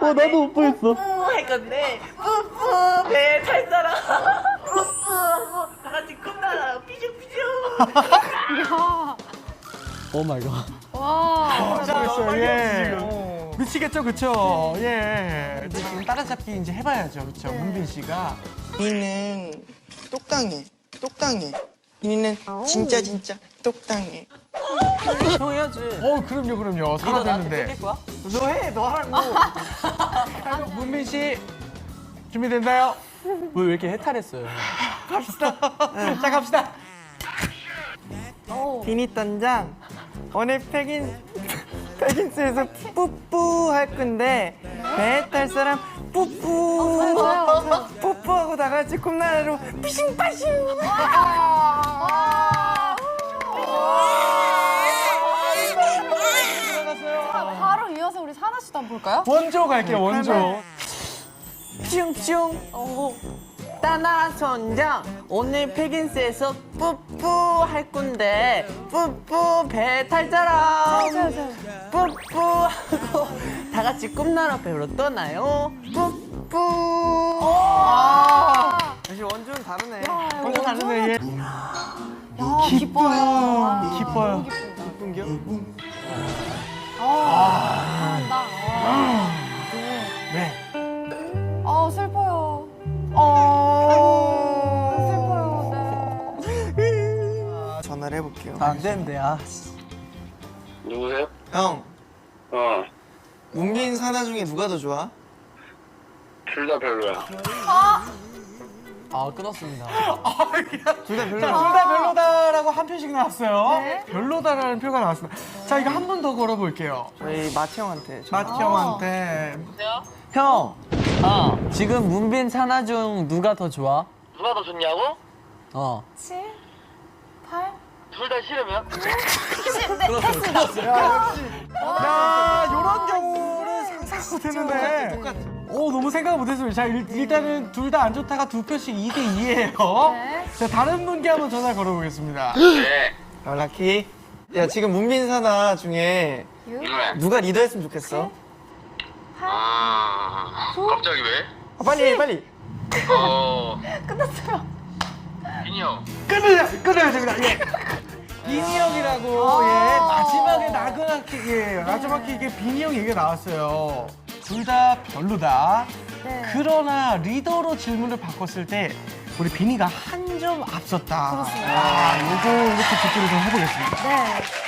어, 나도 못 보였어. 뿌뿌 할 건데 뿌뿌 배탈 사람 뿌뿌 하고 다 같이 끝나라 삐죽삐죽 오 마이 갓. 와. 잘했어요. 예. 미치겠죠, 그쵸? 예. 지금 따라잡기 이제 해봐야죠, 그쵸? 문빈 씨가. 니는 똑당해. 똑당해. 니는 진짜 진짜 똑당해. 형 해야지 어, 그럼요, 그럼요. 너 나한테 살아됐는데. 뺏길 거야? 너해너 하라고. 문빈 씨, 준비됐나요? 왜, 왜 이렇게 해탈했어요? 갑시다. 자, 갑시다. 비니 던장. 오늘 백인 백인스에서 뿌뿌 할 건데 배탈 사람 뿌뿌 뿌뿌하고 다 같이 콤나라로 피싱파싱. 바로 씨도 한번 볼까요? 원조 갈게요, 원조. 슝슝 따나 선장 오늘 패긴스에서 뿌뿌 할 건데 뿌뿌 배 탈 사람 뿌뿌 하고 다 같이 꿈나라 배우러 떠나요 뿌뿌 역시 원주는 다르네. 원조 다르네, 예. 야, 기뻐요. 기뻐요. 이쁜겨? 네. 아, 슬퍼요. 어. 슬퍼요. 네. 아, 전화를 해볼게요. 안 되는데, 아. 누구세요? 형, 어, 문빈 사나 중에 누가 더 좋아? 둘 다 별로야. 아, 끊었습니다. 둘다 자, 별로야. 둘다 별로다라고 한 표씩 나왔어요. 네. 별로다라는 표가 나왔습니다. 자, 이거 한 번 더 걸어볼게요. 저희 마치 형한테. 마티 형한테. 형, 어, 지금 문빈 사나 중 누가 더 좋아? 누가 더 좋냐고? 어. 7, 8. 둘 다 싫으면? 야, 이런 경우는 상 상 못했는데. 오, 너무 생각 못했습니다. 자, 일, 일단은 둘 다 안 좋다가 두 표씩 2대 2예요. 네. 자, 다른 분께 한번 전화 걸어보겠습니다. 네. 어, 라키. 야, 지금 문빈 사나 중에 네. 누가 리더했으면 좋겠어? 아, 갑자기 왜? 아, 빨리, 해, 빨리. 어. 끝났어요. 빈이 형. 끊어야, 끊어야 됩니다. 예. 비니 형이라고, 예. 마지막에 나그나게, 예. 마지막에 이게 비니 형 얘기가 나왔어요. 둘 다 별로다. 네. 그러나 리더로 질문을 바꿨을 때 우리 비니가 한 점 앞섰다. 그렇습니다. 아, 요거 이렇게 듣기로 좀 해보겠습니다. 네.